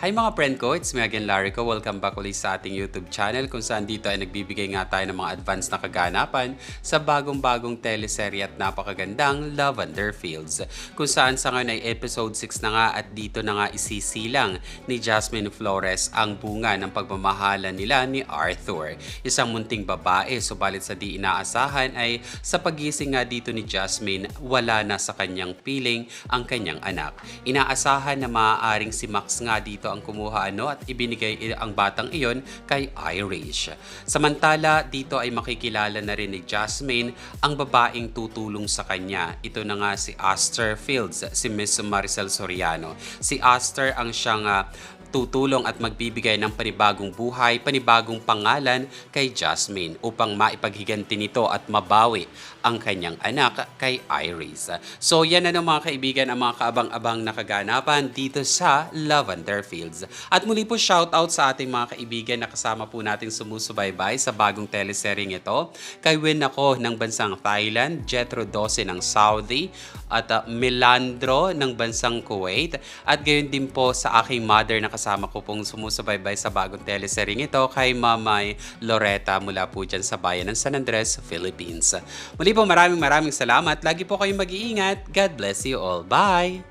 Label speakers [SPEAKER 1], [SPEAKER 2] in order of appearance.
[SPEAKER 1] Hi mga friend ko, it's me again Larico. Welcome back ulit sa ating YouTube channel kung saan dito ay nagbibigay nga tayo ng mga advance na kaganapan sa bagong-bagong teleserye at napakagandang Lavender Fields. Kung saan sa ngayon ay episode 6 na nga at dito na nga isisilang ni Jasmine Flores ang bunga ng pagmamahalan nila ni Arthur. Isang munting babae, subalit sa di inaasahan ay sa pagising nga dito ni Jasmine, wala na sa kanyang piling ang kanyang anak. Inaasahan na maaaring si Max nga dito ang kumuha ano at ibinigay ang batang iyon kay Irish. Samantala, dito ay makikilala na rin ni Jasmine ang babaeng tutulong sa kanya. Ito na nga si Aster Fields, si Miss Maricel Soriano. Si Aster ang siyang ah, tutulong at magbibigay ng panibagong buhay, panibagong pangalan kay Jasmine upang maipaghiganti nito at mabawi ang kanyang anak kay Iris. So yan na ng mga kaibigan ang mga kaabang-abang na kaganapan dito sa Lavender Fields. At muli po shoutout sa ating mga kaibigan na kasama po nating sumusubaybay sa bagong teleseryeng ito. Kay Win ako ng bansang Thailand, Jetro 12 ng Saudi, at uh, Melandro ng bansang Kuwait. At gayon din po sa aking mother na kasama ko pong sumusubaybay sa bagong teleseryeng ito kay Mamay Loretta mula po dyan sa bayan ng San Andres, Philippines. Muli po maraming maraming salamat. Lagi po kayong mag-iingat. God bless you all. Bye!